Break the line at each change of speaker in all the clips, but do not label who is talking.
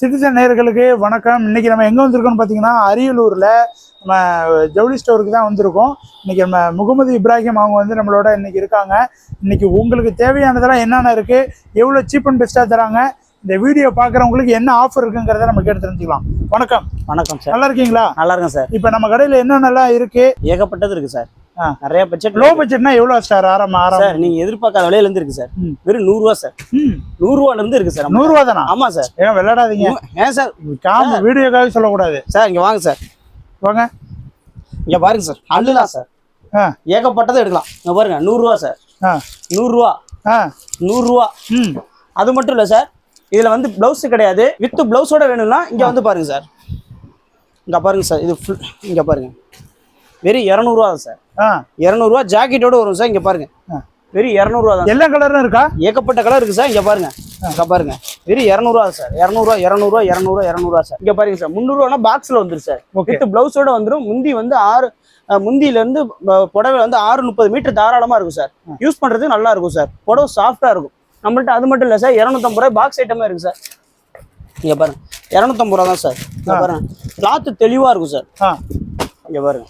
Citizen நேயர்களுக்கு வணக்கம். இன்னைக்கு நம்ம எங்க வந்திருக்கோம்னு பார்த்தீங்கன்னா அரியலூர்ல நம்ம ஜவுளி ஸ்டோருக்கு தான் வந்திருக்கோம். இன்னைக்கு நம்ம முகமது இப்ராஹிம் அவங்க வந்து நம்மளோட இன்னைக்கு இருக்காங்க. இன்னைக்கு உங்களுக்கு தேவையானதெல்லாம் என்னென்ன இருக்கு எவ்வளோ சீப் அண்ட் பெஸ்ட்டாக தராங்க இந்த வீடியோ பார்க்குறவங்களுக்கு என்ன ஆஃபர் இருக்குங்கிறத நம்ம கேட்டு தெரிஞ்சுக்கலாம். வணக்கம்.
வணக்கம் சார்.
நல்லா இருக்கீங்களா?
நல்லா இருக்கும் சார்.
இப்போ நம்ம கடையில் என்னென்னலாம் இருக்கு?
ஏகப்பட்டது இருக்கு சார். நிறைய பட்ஜெட்
லோ பட்ஜெட்னா எவ்வளோ ஸ்டார் ஆரம் ஆரம்.
சார் நீங்க எதிர்பார்க்காத விலையில இருந்து இருக்கு சார். வெறும் நூறு ரூபா சார்.
ம்.
நூறு ரூபால இருந்து இருக்கு சார்.
நூறுரூவா தானா?
ஆமா சார்.
ஏன் விளையாடாதீங்க.
ஏன் சார்?
காம வீடியோக்காக சொல்லக்கூடாது.
சார் இங்க வாங்க சார்.
வாங்க.
இங்க பாருங்க சார். அல்லலாம் சார்.
ஆ.
ஏகப்பட்டதை எடுக்கலாம். இங்க பாருங்க நூறு ரூபா சார்.
ஆ.
நூறு ரூபா
ஆ.
நூறு ரூபா
ம்.
அது மட்டும் இல்ல சார். இதுல வந்து பிளவுஸ் கிடையாது. வித் பிளவுஸோட வேணும்னா இங்க வந்து பாருங்க சார். இங்க பாருங்க சார். இது ஃபுல் இங்க பாருங்க. வெறும் இரநூறுவா சார்.
ஆ.
இரநூறுவா ஜாக்கெட்டோட வரும் சார் இங்க பாருங்க. வெறும் இரநூறுவா தான்
எல்லா கலரும் இருக்கா?
ஏகப்பட்ட கலர் இருக்கு சார் இங்க பாருங்க. இங்க பாருங்க. வெறும் இரநூறுவா சார். இரநூறுவா இரநூறுவா இரநூறுவா இரநூறுவா சார். இங்க பாருங்க சார் முந்நூறுவானா பாக்ஸ்ல வந்துரும் சார். வித் பிளவுஸோட வந்துரும். முந்தி வந்து ஆறு முந்தியில இருந்து புடவை வந்து ஆறு முப்பது மீட்டர் தாராளமா இருக்கும் சார். யூஸ் பண்றதுக்கு நல்லா இருக்கும் சார். புடவை சாஃப்டா இருக்கும். நம்மள்ட்ட அது மட்டும் இல்ல சார் இரநூத்தம்பது ரூபாய் பாக்ஸ் ஐட்டமே இருக்கு சார். இங்க பாருங்க. இரநூத்தம்பது ரூபா தான் சார். பாருங்க. கிளாத் தெளிவா இருக்கும் சார். இங்க பாருங்க.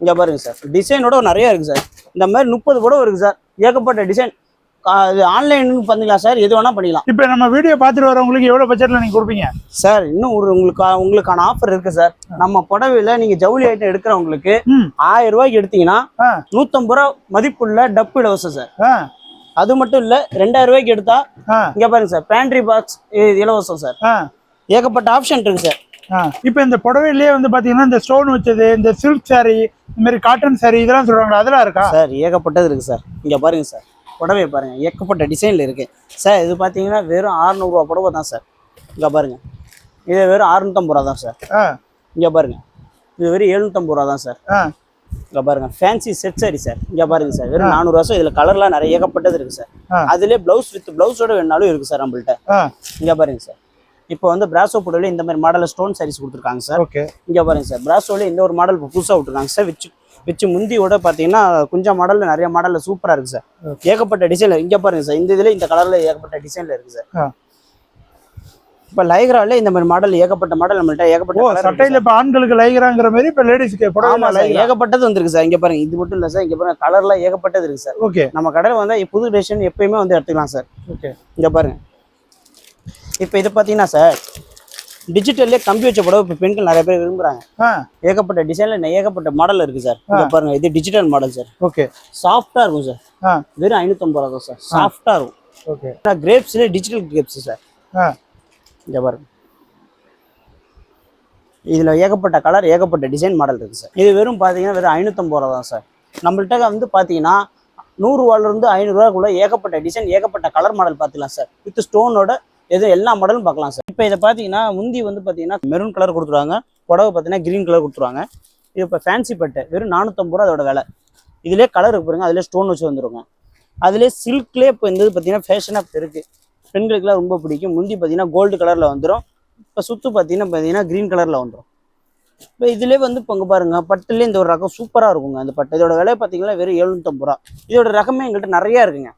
இங்க பாருங்க சார். டிசைனோட நிறைய இருக்கு சார். இந்த மாதிரி முப்பது புடவை இருக்கு சார். ஏகப்பட்ட டிசைன் இது ஆன்லைனுக்கு பண்ணிக்கலாம் சார்? எது வேணா பண்ணிக்கலாம்.
இப்போ நம்ம வீடியோ பார்த்துட்டு வரவங்களுக்கு எவ்வளோ பட்ஜெட்டில் நீங்கள் கொடுப்பீங்க?
சார் இன்னும் ஒரு உங்களுக்கு உங்களுக்கான ஆஃபர் இருக்கு சார். நம்ம புடவையில நீங்க ஜவுளி ஐட்டம் எடுக்கிறவங்களுக்கு ஆயிரம் ரூபாய்க்கு எடுத்தீங்கன்னா
ஆ.
நூத்தம்பது ரூபா மதிப்புள்ள டப்பு இலவசம் சார். அது மட்டும் இல்ல ரெண்டாயிரம் ரூபாய்க்கு எடுத்தா இங்க பாருங்க சார். பேண்ட்ரி பாக்ஸ் இலவசம் சார். ஏகப்பட்ட ஆப்ஷன் இருக்கு சார்.
இப்போ இந்த புடவையிலேயே வந்து பார்த்தீங்கன்னா இந்த ஸ்டோன் வச்சது இந்த சில்க் saree இந்த மாதிரி காட்டன் saree இதெல்லாம் சொல்கிறாங்களா அதெல்லாம் இருக்கா?
சார் ஏகப்பட்டது இருக்கு சார். இங்க பாருங்க சார். புடவை பாருங்க. ஏகப்பட்ட டிசைன்ல இருக்கு. சார் இது பாத்தீங்கன்னா வெறும் 600 ரூபா புடவை தான் சார். இங்க பாருங்க. இது வெறும் 650 ரூபா தான் சார். இங்க பாருங்க. இது வெறும் 750 ரூபா தான் சார். இங்க பாருங்க. Fancy set sari sir. இங்க பாருங்க சார். வெறும் நானூறு வருஷம் இதுல கலர்லாம் நிறைய ஏகப்பட்டது இருக்கு சார். அதுலயே பிளவுஸ் வித் பிளவுஸோட வேணாலும் இருக்கு சார் நம்மள்ட்ட. இங்க பாருங்க சார். இப்போ வந்து பிராசோ புடவைல இந்த மாதிரி மாடல்ல ஸ்டோன் சாரீஸ் கொடுத்துருக்காங்க சார்.
ஓகே
இங்க பாருங்க சார். பிராசோல இந்த ஒரு மாடல் இப்போ புதுசா விட்டுருக்காங்க சார். விச்சு விச்சு முந்தியோட பாத்தீங்கன்னா கொஞ்சம் மாடல்ல நிறைய மாடல்ல சூப்பரா இருக்கு சார். ஏகப்பட்ட டிசைன்ல இங்க பாருங்க சார். இந்த இதுல இந்த கலர்ல ஏகப்பட்ட டிசைன்ல இருக்கு சார். இப்போ லைக்ரால இந்த மாதிரி மாடல் ஏகப்பட்ட மாடல் நம்மள்ட்ட ஏகப்பட்ட
சட்டையில் இப்போ ஆண்களுக்கு லைக்கிறாங்கிற மாதிரி இப்போ லேடிஸ்க்கு
ஆமா
புடவை
சார் ஏகப்பட்டது வந்திருக்கு சார். இங்க பாருங்க. இது மட்டும் இல்ல சார். இங்க பாருங்க. கலர்லாம் ஏகப்பட்டது இருக்கு சார்.
ஓகே
நம்ம கடையில் வந்து புது டிசைன் எப்பயுமே வந்து எடுத்துக்கலாம் சார்.
ஓகே
இங்க பாருங்க. இப்போ இது பார்த்தீங்கன்னா சார் டிஜிட்டல்லே கம்பி வச்ச புடவை இப்போ பெண்கள் நிறைய பேர் விரும்புறாங்க.
ஆ.
ஏகப்பட்ட டிசைன்ல ஏகப்பட்ட மாடல் இருக்கு சார். இங்க பாருங்க இது டிஜிட்டல் மாடல் சார்.
ஓகே.
சாஃப்டா இருக்கும் சார். வெறும் ஐநூத்தம்பது ரூபா தான் சார். சாஃப்டா இருக்கும்.
ஓகே.
கிரேப்ஸ்லேயே டிஜிட்டல் கிரேப்ஸ் சார். இங்க பாருங்க. இதுல ஏகப்பட்ட கலர் ஏகப்பட்ட டிசைன் மாடல் இருக்கு சார். இது வெறும் பாத்தீங்கன்னா வெறும் ஐநூத்தம்பது ரூபா தான் சார். நம்மள்ட்ட வந்து பாத்தீங்கன்னா நூறு ரூபால இருந்து ஐநூறு ரூபாய்க்குள்ள ஏகப்பட்ட டிசைன் ஏகப்பட்ட கலர் மாடல் பார்த்துக்கலாம் சார். வித் ஸ்டோனோட எது எல்லா மாடலும் பார்க்கலாம் சார் இப்போ இதை பார்த்தீங்கன்னா முந்தி வந்து பார்த்தீங்கன்னா மெரூன் கலர் கொடுத்துருவாங்க. புடவை பார்த்தீங்கன்னா க்ரீன் கலர் கொடுத்துருவாங்க. இது இப்போ ஃபேன்சி பட்டு வெறும் நானூற்றம்பது ரூபா அதோட விலை. இதுலேயே கலர் இருக்கு பாருங்க அதிலே ஸ்டோன் வச்சு வந்துருங்க அதிலே சில்க்லேயே இப்போ இந்த பார்த்தீங்கன்னா ஃபேஷனாக இப்போ இருக்குது பெண்களுக்குலாம் ரொம்ப பிடிக்கும். முந்தி பார்த்தீங்கன்னா கோல்டு கலரில் வந்துடும் இப்போ சுற்று பார்த்தீங்கன்னா பார்த்தீங்கன்னா க்ரீன் கலரில் வந்துடும் இப்போ இதுலேயே வந்து இப்போ இங்கே பாருங்கள் பட்டுலேயே இந்த ஒரு ரகம் சூப்பராக இருக்குங்க. அந்த பட்டு இதோட விலை பார்த்தீங்கன்னா வெறும் எழுநூற்றம்பது ரூபா. இதோட ரகமே எங்கள்கிட்ட நிறையா இருக்குங்க.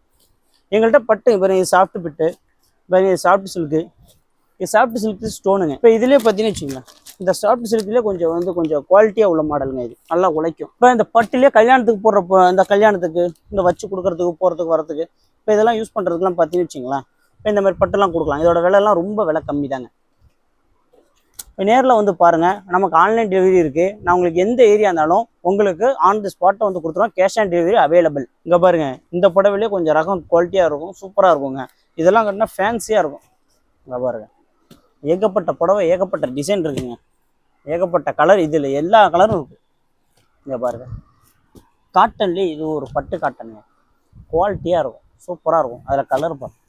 எங்கள்கிட்ட பட்டு இப்போ சாஃப்ட் பிட்டு. பாருங்க இது சாஃப்ட் சில்க்கு இது சாஃப்ட் சில்க்கு ஸ்டோனுங்க இப்போ இதுலேயே பார்த்தீங்கன்னு வச்சுக்கோங்களேன் இந்த சாஃப்ட் சில்க்லேயே கொஞ்சம் வந்து கொஞ்சம் குவாலிட்டியாக உள்ள மாடலுங்க இது. நல்லா உழைக்கும். இப்போ இந்த பட்டுலேயே கல்யாணத்துக்கு போடுற இந்த கல்யாணத்துக்கு இந்த வச்சு கொடுக்கறதுக்கு போகிறதுக்கு வரதுக்கு இப்போ இதெல்லாம் யூஸ் பண்ணுறதுக்குலாம் பார்த்தீங்கன்னு வச்சுங்களேன் இப்போ இந்த மாதிரி பட்டுலாம் கொடுக்கலாம். இதோட விலைலாம் ரொம்ப விலை கம்மி தாங்க. இப்போ நேரில் வந்து பாருங்கள் நமக்கு ஆன்லைன் டெலிவரி இருக்குது நான் உங்களுக்கு எந்த ஏரியா இருந்தாலும் உங்களுக்கு ஆன் தி ஸ்பாட்டை வந்து கொடுத்துருவோம். கேஷ் ஆன் டெலிவரி அவைலபிள் இங்கே பாருங்க. இந்த புடவையிலே கொஞ்சம் ரகம் குவாலிட்டியாக இருக்கும். சூப்பராக இருக்குங்க. இதெல்லாம் கட்டினா ஃபேன்சியாக இருக்கும். இங்கே பாருங்க. ஏகப்பட்ட புடவை ஏகப்பட்ட டிசைன் இருக்குங்க. ஏகப்பட்ட கலர் இதில் எல்லா கலரும் இருக்குது இங்கே பாருங்க. காட்டன்லேயே இது ஒரு பட்டு காட்டனுங்க குவாலிட்டியாக இருக்கும். சூப்பராக இருக்கும். அதில் கலர் பாருங்க.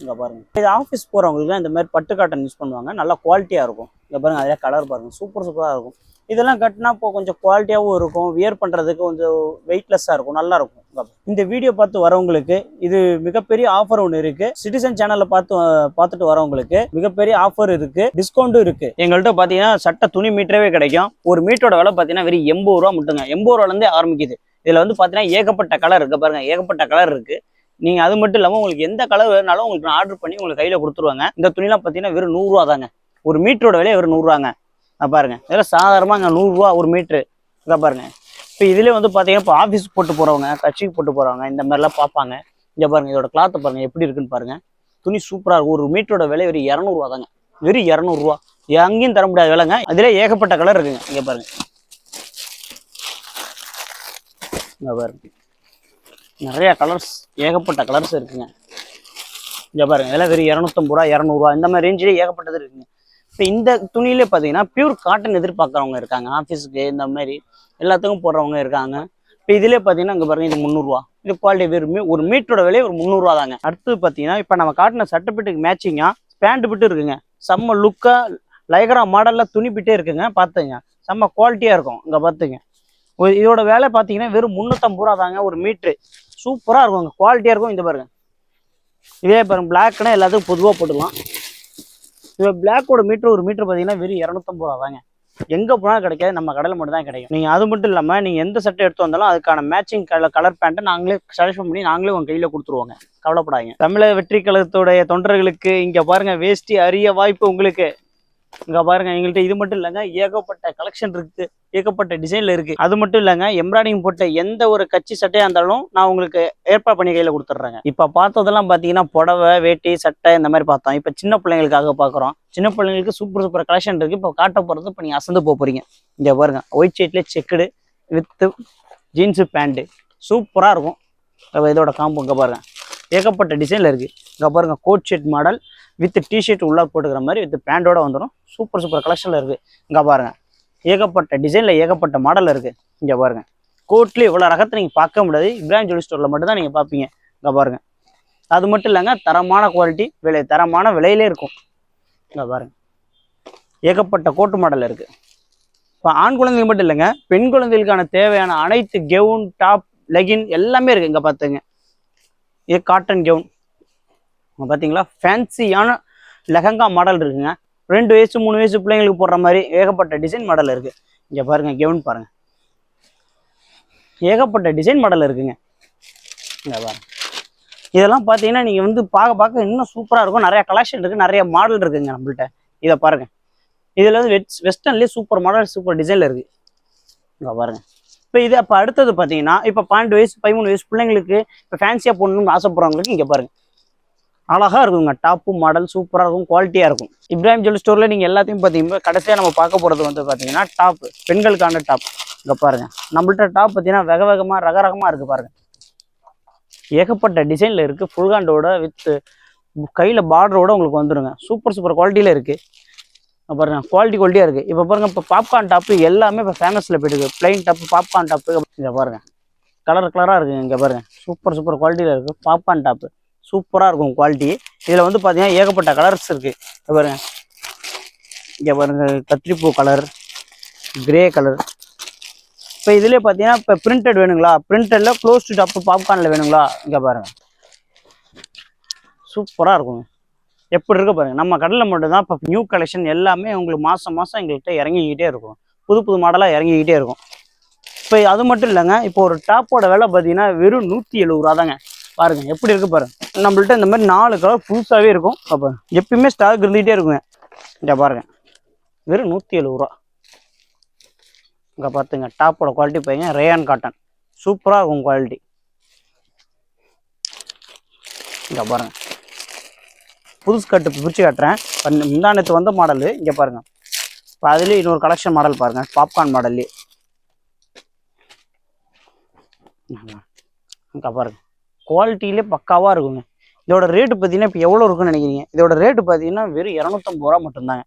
இங்கே பாருங்க. இது ஆஃபீஸ் போகிறவங்களுக்கு இந்த மாதிரி பட்டு காட்டன் யூஸ் பண்ணுவாங்க. நல்லா குவாலிட்டியாக இருக்கும். இங்கே பாருங்கள் அதில் கலர் பாருங்க. சூப்பர் சூப்பராக இருக்கும். இதெல்லாம் கட்டினா இப்போ கொஞ்சம் குவாலிட்டியாகவும் இருக்கும். வியர் பண்ணுறதுக்கு கொஞ்சம் வெயிட்லெஸ்ஸாக இருக்கும். நல்லாயிருக்கும் இந்த வீடியோ பார்த்து வரவங்களுக்கு இது மிகப்பெரிய ஆஃபர் ஒன்று இருக்குது சிட்டிசன் சேனலில் பார்த்து பார்த்துட்டு வரவங்களுக்கு மிகப்பெரிய ஆஃபர் இருக்குது டிஸ்கவுண்ட்டும் இருக்குது எங்கள்கிட்ட பார்த்தீங்கன்னா சட்டை துணி மீட்டரவே கிடைக்கும். ஒரு மீட்டரோட விலை பார்த்தீங்கன்னா வெறும் எண்பது ரூபா மட்டுங்க எண்பது ரூபாலேருந்தே ஆரம்பிக்குது. இதில் வந்து பார்த்தீங்கன்னா ஏகப்பட்ட கலர் இருக்குது பாருங்கள் ஏகப்பட்ட கலர் இருக்குது நீங்கள் அது மட்டும் இல்லாமல் உங்களுக்கு எந்த கலர் வேணாலும் உங்களுக்கு ஆர்டர் பண்ணி உங்களுக்கு கையில் கொடுத்துருவாங்க. இந்த துணிலாம் பார்த்தீங்கன்னா வெறும் நூறுரூவா தாங்க ஒரு மீட்டரோட விலை ஒரு நூறுரூவாங்க நான் பாருங்க. இதெல்லாம் சாதாரணமாக அங்கே நூறுரூவா ஒரு மீட்ரு. இதை பாருங்க. இப்போ இதுலேயே வந்து பார்த்தீங்கன்னா இப்போ ஆஃபீஸ் போட்டு போகிறவங்க கட்சிக்கு போட்டு போகிறவங்க இந்த மாதிரிலாம் பார்ப்பாங்க. இங்கே பாருங்க இதோட கிளாத்தை பாருங்க எப்படி இருக்குன்னு பாருங்க. துணி சூப்பராக இருக்கும். ஒரு மீட்டரோட விலை வெறும் இரநூறுவா தாங்க. வெறும் இரநூறுவா. எங்கேயும் தர முடியாத விலைங்க. அதிலே ஏகப்பட்ட கலர் இருக்குங்க. இங்கே பாருங்க. இங்கே பாருங்க. நிறையா கலர்ஸ் ஏகப்பட்ட கலர்ஸ் இருக்குங்க. இங்கே பாருங்க. இதெல்லாம் வெறும் இரநூத்தம்பது ரூபா இரநூறுவா. இந்த மாதிரி ரேஞ்சிலே ஏகப்பட்டது இருக்குங்க. இப்போ இந்த துணியிலே பார்த்தீங்கன்னா பியூர் காட்டன் எதிர்பார்க்குறவங்க இருக்காங்க. ஆஃபீஸுக்கு இந்த மாதிரி எல்லாத்துக்கும் போடுறவங்க இருக்காங்க. இப்போ இதிலே பார்த்தீங்கன்னா அங்கே பாருங்க இது முந்நூறுரூவா இது குவாலிட்டி வெறும் ஒரு மீட்டரோட விலை ஒரு முந்நூறுரூவா தாங்க. அடுத்து பார்த்தீங்கன்னா இப்போ நம்ம காட்டின சட்டை பிட்டுக்கு மேட்சிங்காக பேண்ட் பிட்டு இருக்குங்க. செம்ம லுக்காக லைகரா மாடலில் துணி பிட்டே இருக்குங்க. பார்த்துங்க. செம்ம குவாலிட்டியாக இருக்கும். இங்கே பார்த்துங்க. இதோட வேலை பார்த்தீங்கன்னா வெறும் முந்நூற்றம்பது ரூபா தாங்க ஒரு மீட்ரு சூப்பராக இருக்கும். குவாலிட்டியாக இருக்கும். இந்த பாருங்க. இதே பாருங்க பிளாக்னா எல்லாத்துக்கும் பொதுவாக போட்டுக்கலாம். இது பிளாக்கோட மீட்ரு ஒரு மீட்ரு பார்த்தீங்கன்னா வெறும் இரநூத்தம்பது ரூபா தாங்க. எங்கே போனாலும் கிடைக்காது நம்ம கடையில் மட்டும் தான் கிடைக்கும். நீங்கள் அது மட்டும் இல்லாமல் நீங்கள் எந்த சட்டை எடுத்து வந்தாலும் அதுக்கான மேட்சிங் கலர் கலர் பேண்ட்டை நாங்களே செலக்ஷன் பண்ணி நாங்களே உங்கள் கையில் கொடுத்துருவோங்க. கவலைப்படாதீங்க. தமிழக வெற்றி கழகத்துடைய தொண்டர்களுக்கு இங்கே பாருங்கள் வேஷ்டி அரிய வாய்ப்பு உங்களுக்கு. இங்கே பாருங்க எங்கள்கிட்ட இது மட்டும் இல்லைங்க ஏகப்பட்ட கலெக்ஷன் இருக்குது ஏகப்பட்ட டிசைனில் இருக்குது அது மட்டும் இல்லைங்க எம்ப்ராய்டிங் போட்ட எந்த ஒரு கட்சி சட்டையாக இருந்தாலும் நான் உங்களுக்கு ஏற்பாடு பண்ணி கையில் கொடுத்துட்றேங்க. இப்போ பார்த்ததெல்லாம் பார்த்தீங்கன்னா புடவை வேட்டி சட்டை இந்த மாதிரி பார்த்தோம். இப்போ சின்ன பிள்ளைங்களுக்காக பார்க்குறோம் சின்ன பிள்ளைங்களுக்கு சூப்பர் சூப்பர் கலெக்ஷன் இருக்குது இப்போ காட்ட போகிறது இப்போ நீங்கள் அசந்து போக இங்கே பாருங்க ஒயிட் ஷீட்லேயே செக்குடு வித்து ஜீன்ஸு பேண்ட்டு சூப்பராக இருக்கும். இதோட காம்போ இங்கே பாருங்கள் ஏகப்பட்ட டிசைனில் இருக்குது இங்கே பாருங்க coat shirt model with T shirt உள்ளே போட்டுக்கிற மாதிரி வித் பேண்டோட வந்துடும் சூப்பர் சூப்பர் கலெக்ஷனில் இருக்குது இங்கே பாருங்கள் ஏகப்பட்ட டிசைனில் ஏகப்பட்ட மாடல் இருக்குது இங்கே பாருங்க. கோட்லேயே இவ்வளோ ரகத்தை நீங்கள் பார்க்க முடியாது. இப்ராஹிம் ஜுவல் ஸ்டோரில் மட்டும் தான் நீங்கள் பார்ப்பீங்க. இங்கே பாருங்கள் அது மட்டும் இல்லைங்க தரமான குவாலிட்டி விலை தரமான விலையிலே இருக்கும். இங்கே பாருங்க. ஏகப்பட்ட கோட்டு மாடல் இருக்குது இப்போ ஆண் குழந்தைங்க மட்டும் இல்லைங்க பெண் குழந்தைகளுக்கான தேவையான அனைத்து கெவுன் டாப் லெகின் எல்லாமே இருக்குது இங்கே பார்த்துங்க. இது காட்டன் கெவுன் இங்க பார்த்தீங்களா ஃபேன்சியான லெஹங்கா மாடல் இருக்குங்க. ரெண்டு வயசு மூணு வயசு பிள்ளைங்களுக்கு போடுற மாதிரி ஏகப்பட்ட டிசைன் மாடல் இருக்குது இங்கே பாருங்க கெவுன் பாருங்க. ஏகப்பட்ட டிசைன் மாடல் இருக்குங்க. இங்கே பாருங்க. இதெல்லாம் பார்த்தீங்கன்னா நீங்கள் வந்து பார்க்க பார்க்க இன்னும் சூப்பராக இருக்கும். நிறையா கலெக்ஷன் இருக்குது நிறைய மாடல் இருக்குதுங்க நம்மள்ட்ட. இதை பாருங்க. இதில் வந்து வெட் வெஸ்டர்ன்லேயே சூப்பர் மாடல் சூப்பர் டிசைனில் இருக்குது இங்கே பாருங்கள் இப்போ இது அப்போ அடுத்தது பார்த்தீங்கன்னா இப்போ பன்னெண்டு வயசு பதிமூணு வயசு பிள்ளைங்களுக்கு இப்போ ஃபேன்சியாக போடணும்னு ஆசைப்படுறவங்களுக்கு இங்கே பாருங்க. அழகாக இருக்குங்க. டாப்பு மாடல் சூப்பராக இருக்கும் குவாலிட்டியாக இருக்கும். இப்ராஹிம் ஜுவல் ஸ்டோரில் நீங்கள் எல்லாத்தையும் பார்த்தீங்கன்னா கடைசியாக நம்ம பார்க்க போகிறது வந்து பார்த்தீங்கன்னா டாப்பு பெண்களுக்கான டாப் இங்கே பாருங்கள் நம்மள்ட்ட டாப் பார்த்தீங்கன்னா வெக வேகமாக ரக ரகமாக இருக்குது பாருங்கள் ஏகப்பட்ட டிசைனில் இருக்குது ஃபுல் ஹேண்டோட வித் கையில் பார்டரோட உங்களுக்கு வந்துருங்க. சூப்பர் சூப்பர் குவாலிட்டியில் இருக்குது பாருங்க. குவாலிட்டி குவாலிட்டியாக இருக்குது இப்போ பாருங்கள் இப்போ பாப்கார்ன் டாப்பு எல்லாமே இப்போ ஃபேமஸில் போயிட்டு பிளைன் டாப்பு பாப்கார்ன் டாப்பு இங்கே பாருங்கள் கலர் கலராக இருக்குங்க. இங்கே பாருங்கள் சூப்பர் சூப்பர் குவாலிட்டியில் இருக்குது பாப்கார்ன் டாப்பு சூப்பராக இருக்கும் குவாலிட்டி இதில் வந்து பார்த்தீங்கன்னா ஏகப்பட்ட கலர்ஸ் இருக்குது பாருங்க. இங்கே பாருங்க கத்திரிப்பூ கலர் கிரே கலர் இப்போ இதுலேயே பார்த்தீங்கன்னா இப்போ பிரிண்டட் வேணுங்களா? பிரிண்டடில் க்ளோஸ் டு டாப் பாப்கார்னில் வேணுங்களா? இங்கே பாருங்க. சூப்பராக இருக்கும். எப்படி இருக்க பாருங்க. நம்ம கடலில் மட்டும்தான் இப்போ நியூ கலெக்ஷன் எல்லாமே உங்களுக்கு மாதம் மாதம் எங்கள்கிட்ட இறங்கிக்கிட்டே இருக்கும். புது புது மாடலாக இறங்கிக்கிட்டே இருக்கும். இப்போ அது மட்டும் இல்லைங்க. இப்போ ஒரு டாப்போட விலை பார்த்தீங்கன்னா வெறும் நூற்றி எழுபது ரூபா தாங்க பாருங்க எப்படி இருக்கு பாருங்க நம்மள்ட்ட இந்த மாதிரி நாலு கலர் புதுசாகவே இருக்கும். அப்போ எப்பயுமே ஸ்டாக் இருந்துகிட்டே இருக்குங்க. இங்கே பாருங்க. வெறும் நூற்றி எழுபது ரூபா. இங்கே பார்த்துங்க டாப்போட குவாலிட்டி பாருங்க. ரேயான் காட்டன் சூப்பராக இருக்கும் குவாலிட்டி இங்கே பாருங்க. புதுசு கட்டு பிடிச்சி காட்டுறேன். முந்தானத்து வந்த மாடலு இங்கே பாருங்க. இப்போ அதுலேயே இன்னொரு கலெக்ஷன் மாடல் பாருங்க. பாப்கார்ன் மாடல்லே இங்கே பாருங்க. குவாலிட்டியிலே பக்காவாக இருக்குங்க. இதோட ரேட்டு பார்த்தீங்கன்னா இப்போ எவ்வளோ இருக்குன்னு நினைக்கிறீங்க? இதோட ரேட்டு பார்த்தீங்கன்னா வெறும் இரநூத்தம்பது ரூபா மட்டும்தாங்க.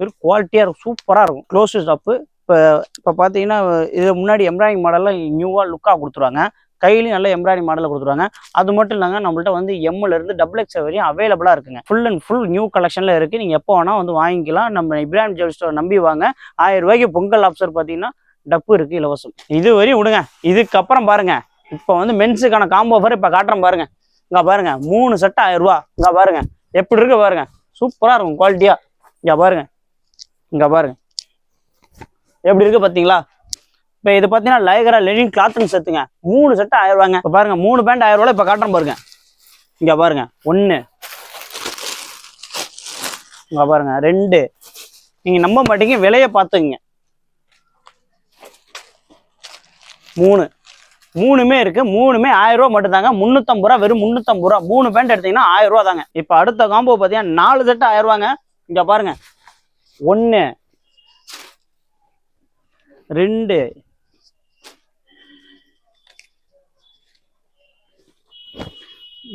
வெறும் குவாலிட்டியாக இருக்கும் சூப்பராக இருக்கும். க்ளோஸ் ஷாப்பு இப்போ இப்போ பார்த்தீங்கன்னா இது முன்னாடி எம்ப்ராய்டிங் மாடலில் நியூவாக லுக்காக கொடுத்துருவாங்க. கையிலையும் நல்ல எம்ப்ராய்டிங் மாடலில் கொடுத்துருவாங்க. அது மட்டும் இல்லாமல் நம்மள்ட்ட வந்து எம்மில் இருந்து டபுள் எக்ஸ் வரையும் அவைலபிளாக இருக்குங்க. ஃபுல் அண்ட் ஃபுல் நியூ கலெக்ஷனில் இருக்குது நீங்கள் எப்போ வேணால் வந்து வாங்கிக்கலாம். நம்ம இப்ராஹிம் ஜுவல் ஸ்டோர் நம்பி வாங்க. ஆயிரம் ரூபாய்க்கு பொங்கல் ஆப்ஷர் பார்த்தீங்கன்னா டப்பு இருக்குது இலவசம். இது வரையும் விடுங்க. இதுக்கப்புறம் பாருங்கள் இப்போ வந்து மென்ஸுக்கான காம்போ ஆஃபர் இப்போ காட்டுறேன் பாருங்க. இங்கே பாருங்க மூணு செட் ஆயிரம் ரூபா. இங்கே பாருங்க எப்படி இருக்கு பாருங்க. சூப்பராக இருக்கும் குவாலிட்டியாக இங்கே பாருங்க இங்கே பாருங்க. எப்படி இருக்கு பார்த்தீங்களா இப்போ இது பார்த்தீங்கன்னா லைகரா லெனின் கிளாத்னு செத்துங்க மூணு செட் ஆயிரம் ரூபாங்க. இப்போ பாருங்க மூணு பேண்ட் ஆயிரம் ரூபாய் இப்போ காட்டுறேன் பாருங்க. இங்கே பாருங்க ஒன்று இங்கே பாருங்க ரெண்டு. நீங்கள் நம்ப மாட்டீங்க விலையை பார்த்துங்க மூணு. மூணுமே இருக்கு. மூணுமே ஆயிரம் ரூபா மட்டும் தாங்க. முந்நூற்றம்பது ரூபா வெறும் முந்நூற்றம்பது ரூபா. மூணு பேண்ட் எடுத்தீங்கன்னா ஆயிரம் ரூபா தாங்க. இப்போ அடுத்த காம்போ பார்த்தீங்கன்னா நாலு செட்டு ஆயிரம் ரூபாங்க. இங்க பாருங்க. ஒன்று ரெண்டு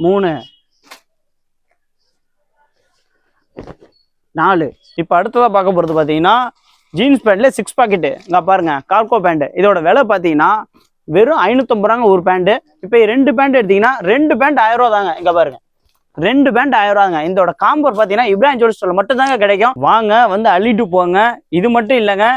மூணு நாலு. இப்போ அடுத்ததாக பார்க்க போகிறது பார்த்தீங்கன்னா ஜீன்ஸ் பேண்ட்ல சிக்ஸ் பாக்கெட்டு இங்கே பாருங்க. கார்கோ பேண்ட் இதோட விலை பார்த்தீங்கன்னா வெறும் ஐநூற்றம்பது ரூபாங்க ஒரு பேண்ட்டு இப்போ ரெண்டு பேண்ட் எடுத்தீங்கன்னா ரெண்டு பேண்ட் ஆயிரம் ரூபா தாங்க. இங்கே பாருங்க. ரெண்டு பேண்ட் ஆயிரம் ரூபாங்க. இதோட காம்பர் பார்த்தீங்கன்னா இப்ராஹிம் ஜுவல் ஸ்டோர் மட்டும் தாங்க கிடைக்கும். வாங்க வந்து அள்ளிட்டு போங்க. இது மட்டும் இல்லைங்க.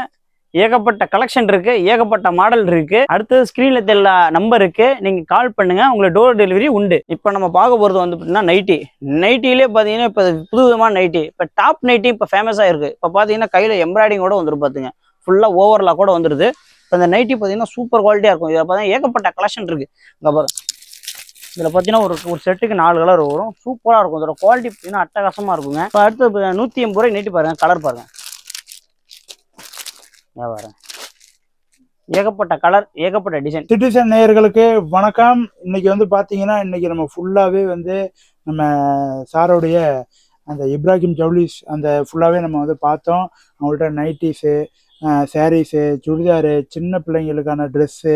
ஏகப்பட்ட கலெக்ஷன் இருக்கு. ஏகப்பட்ட மாடல் இருக்கு. அடுத்தது ஸ்க்ரீன்ல தெரியல நம்பர் இருக்கு. நீங்க கால் பண்ணுங்க. உங்களுக்கு டோர் டெலிவரி உண்டு. இப்போ நம்ம பார்க்க போறது வந்து பார்த்தீங்கன்னா நைட்டி நைட்டிலே பார்த்தீங்கன்னா இப்போ புது விதமான நைட்டி இப்போ டாப் நைட்டி இப்போ ஃபேமஸாக இருக்கு. இப்போ பார்த்தீங்கன்னா கையில் எம்ப்ராய்டிங்கோட வந்துரு பார்த்துங்க ஃபுல்லாக ஓவர்லாக் கூட வந்துடுது இப்போ இந்த நைட்டி பார்த்தீங்கன்னா சூப்பர் குவாலிட்டியாக இருக்கும். இதில் பார்த்தீங்கன்னா ஏகப்பட்ட கலெக்ஷன் இருக்குது இங்கே பாருங்க இதில் பார்த்தீங்கன்னா ஒரு ஒரு செட்டுக்கு நாலு கலர் வரும். சூப்பராக இருக்கும். இதோட குவாலிட்டி பார்த்தீங்கன்னா அட்டகாசமாக இருக்குங்க. இப்போ அடுத்து நூற்றி எண்பது ரூபாய் நைட்டி பாருங்கள் கலர் பாருங்கள் இங்க பாருங்க. ஏகப்பட்ட கலர் ஏகப்பட்ட டிசைன்
சிட்டிசன் நேயர்களுக்கு வணக்கம். இன்னைக்கு வந்து பார்த்தீங்கன்னா இன்னைக்கு நம்ம ஃபுல்லாகவே வந்து நம்ம சாரோடைய அந்த இப்ராஹிம் ஜவுளிஸ் அந்த ஃபுல்லாகவே நம்ம வந்து பார்த்தோம். அவங்கள்ட்ட நைட்டிஸு சாரீஸு சுடிதாரு சின்ன பிள்ளைங்களுக்கான ட்ரெஸ்ஸு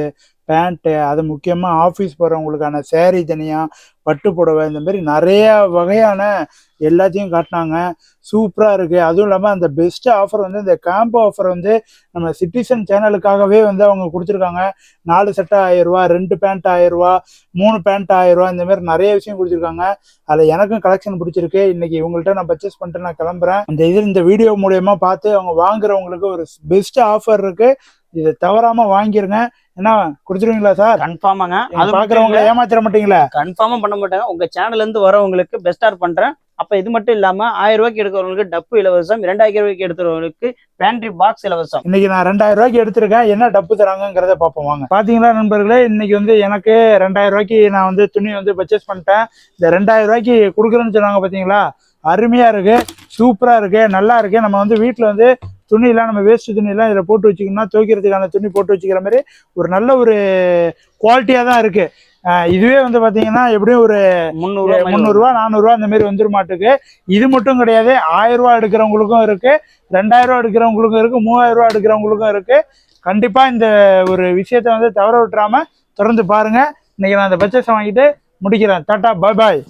பேண்ட்டு அது முக்கியமாக ஆஃபீஸ் போகிறவங்களுக்கான சேரீ தனியாக பட்டு புடவை இந்த மாதிரி நிறைய வகையான எல்லாத்தையும் காட்டினாங்க. சூப்பராக இருக்குது அதுவும் இல்லாமல் அந்த பெஸ்ட்டு ஆஃபர் வந்து இந்த கேம்போ ஆஃபர் வந்து நம்ம சிட்டிசன் சேனலுக்காகவே வந்து அவங்க கொடுத்துருக்காங்க. நாலு சட்டை ஆயிரரூவா ரெண்டு பேண்ட் ஆயிரரூவா மூணு பேண்ட் ஆயிரரூவா இந்த மாதிரி நிறைய விஷயம் கொடுத்துருக்காங்க. அதில் எனக்கும் கலெக்ஷன் பிடிச்சிருக்கு. இன்றைக்கி இவங்கள்ட்ட நான் பர்ச்சேஸ் பண்ணிட்டு நான் கிளம்புறேன். அந்த இது இந்த வீடியோ மூலயமா பார்த்து அவங்க வாங்குறவங்களுக்கு ஒரு பெஸ்ட் ஆஃபர் இருக்குது இதை தவறாம வாங்கிருங்க. என்ன கொடுத்துருவீங்களா சார்?
கன்ஃபார்மாங்க அது
பாக்குறவங்களை ஏமாத்திர மாட்டீங்களா?
கன்ஃபார்மா பண்ண மாட்டாங்க. உங்க சேனல்ல இருந்து வரவங்களுக்கு பெஸ்ட் ஆர் பண்றேன். அப்ப இது மட்டும் இல்லாம ஆயிரம் ரூபாய்க்கு எடுக்கிறவங்களுக்கு டப்பு இலவசம் இரண்டாயிரம் ரூபாய்க்கு எடுக்கிறவங்களுக்கு பேண்ட்ரி பாக்ஸ் இலவசம்.
இன்னைக்கு நான் ரெண்டாயிரம் ரூபாய்க்கு எடுத்திருக்கேன். என்ன டப்பு தராங்கங்கிறத பார்ப்போம் வாங்க. பாத்தீங்களா நண்பர்களே இன்னைக்கு வந்து எனக்கு ரெண்டாயிரம் ரூபாய்க்கு நான் வந்து துணி வந்து பர்ச்சேஸ் பண்ணிட்டேன். இந்த ரெண்டாயிரம் ரூபாய்க்கு கொடுக்குறேன்னு சொன்னாங்க பாத்தீங்களா? அருமையா இருக்கு சூப்பரா இருக்கு நல்லா இருக்கு. நம்ம வந்து வீட்டுல வந்து துணியெல்லாம் நம்ம வேஸ்ட் துணியெல்லாம் இதில் போட்டு வச்சுக்கணும்னா துவைக்கிறதுக்கான துணி போட்டு வச்சுக்கிற மாதிரி ஒரு நல்ல ஒரு குவாலிட்டியாக தான் இருக்கு. அஹ் இதுவே வந்து பார்த்தீங்கன்னா எப்படியும் ஒரு
முந்நூறு
முந்நூறுரூவா நானூறுரூவா அந்த மாதிரி வந்துரு மாட்டுக்கு. இது மட்டும் கிடையாது ஆயிரம் ரூபா எடுக்கிறவங்களுக்கும் இருக்கு ரெண்டாயிரம் ரூபா எடுக்கிறவங்களுக்கும் இருக்கு மூவாயிரம் ரூபா எடுக்கிறவங்களுக்கும் இருக்கு. கண்டிப்பா இந்த ஒரு விஷயத்தை வந்து தவற விட்டுறாம தொடர்ந்து பாருங்க. இன்னைக்கு நான் அந்த பர்ச்சேஸ் வாங்கிட்டு முடிக்கிறேன். டாட்டா பாய் பாய்